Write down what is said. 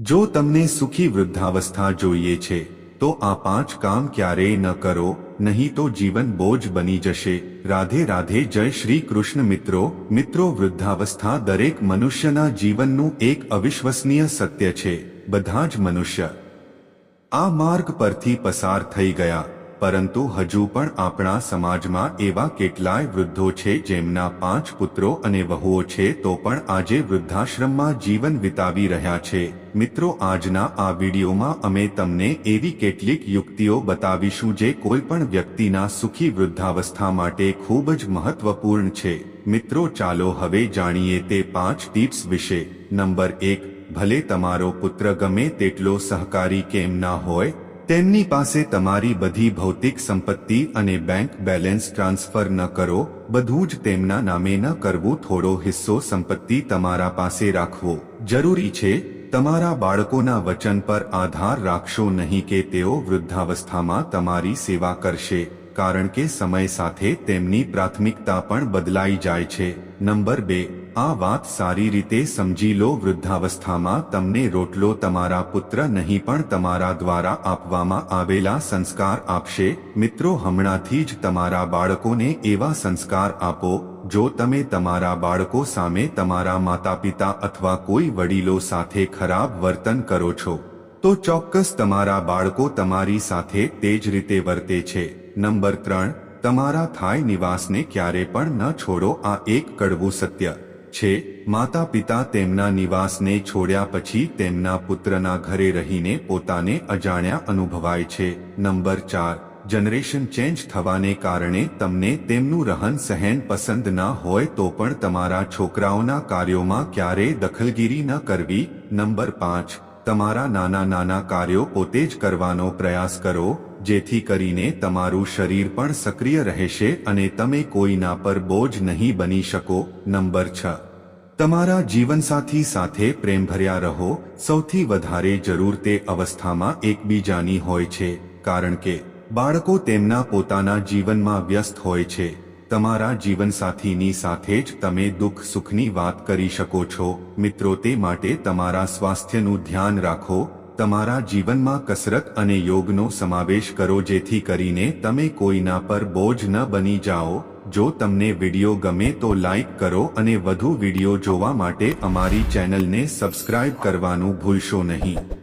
જો તમને સુખી વૃદ્ધાવસ્થા જોઈએ છે, તો આ પાંચ કામ ક્યારેય ન કરો, નહીં તો જીવન બોજ બની જશે. રાધે રાધે જય શ્રી કૃષ્ણ મિત્રો. મિત્રો, વૃદ્ધાવસ્થા દરેક મનુષ્યના જીવનનું એક અવિશ્વસનીય સત્ય છે. બધા જ મનુષ્ય આ માર્ગ પરથી પસાર થઈ ગયા. પરંતુ હજુ પણ આપણા સમાજમાં એવા કેટલાય વૃદ્ધો છે જેમના પાંચ પુત્રો અને વહુઓ છે તો પણ આજે વૃદ્ધાશ્રમમાં જીવન વિતાવી રહ્યા છે. મિત્રો, આજના આ વિડીયોમાં અમે તમને એવી કેટલીક યુક્તિઓ બતાવીશું જે કોઈ પણ વ્યક્તિના સુખી વૃદ્ધાવસ્થા માટે ખૂબ જ મહત્વપૂર્ણ છે. મિત્રો, ચાલો હવે જાણીએ તે પાંચ ટિપ્સ વિશે. નંબર એક, ભલે તમારો પુત્ર ગમે તેટલો સહકારી કેમ ના હોય તેમની પાસે તમારી બધી ભૌતિક સંપત્તિ અને બેંક બેલેન્સ ટ્રાન્સફર ન કરો, બધું જ તેમના નામે ન કરવું, થોડો હિસ્સો સંપત્તિ તમારા પાસે રાખવો. જરૂરી છે, તમારા બાળકોના વચન પર આધાર રાખશો નહીં કે તેઓ વૃદ્ધાવસ્થામાં તમારી સેવા કરશે. કારણ કે સમય સાથે તેમની પ્રાથમિકતા પણ બદલાઈ જાય છે. નંબર બે, આ વાત સારી રીતે સમજી લો. વૃદ્ધાવસ્થામાં તમને રોટલો તમારા પુત્ર નહીં, પણ તમારા દ્વારા આપવામાં આવેલા સંસ્કાર આપશે. મિત્રો, હમણાંથી જ તમારા બાળકોને એવા સંસ્કાર આપો, જો તમે તમારા બાળકો સામે તમારા માતા પિતા અથવા કોઈ વડીલો સાથે ખરાબ વર્તન કરો છો, તો ચોક્કસ તમારા બાળકો તમારી સાથે તે જ રીતે વર્તે છે. નંબર ત્રણ, તમારા થાય નિવાસને ક્યારે પણ ન છોડો, આ એક કડવું સત્ય છે. માતા પિતા તેમના નિવાસને છોડ્યા પછી તેમના પુત્રના ઘરે રહીને પોતાને અજાણ્યા અનુભવાય છે. નંબર ચાર, જનરેશન ચેન્જ થવાને કારણે તમને તેમનું રહન સહેન પસંદ ના હોય તો પણ તમારા છોકરાઓના કાર્યોમાં ક્યારેય દખલગીરી ન કરવી. નંબર પાંચ, તમારા નાના નાના કાર્યો પોતે જ કરવાનો પ્રયાસ કરો. જેથી કરીને તમારું શરીર પણ સક્રિય રહેશે અને તમે કોઈના પર બોજ નહીં બની શકો. નંબર છ. તમારા જીવનસાથી સાથે પ્રેમભર્યા રહો. સૌથી વધારે જરૂર તે અવસ્થામાં એકબીજાની હોય છે, કારણ કે બાળકો તેમના પોતાના જીવનમાં વ્યસ્ત હોય છે. તમારા જીવનસાથીની સાથે જ તમે દુઃખ સુખની વાત કરી શકો છો. મિત્રો, તે માટે તમારા સ્વાસ્થ્યનું ધ્યાન રાખો. તમારા જીવનમાં કસરત અને યોગનો સમાવેશ કરો જેથી કરીને તમે કોઈના પર બોજ ન બની જાઓ. જો તમને વિડિયો ગમે તો લાઈક કરો અને વધુ વિડિયો જોવા માટે અમારી ચેનલને સબસ્ક્રાઇબ કરવાનું ભૂલશો નહીં.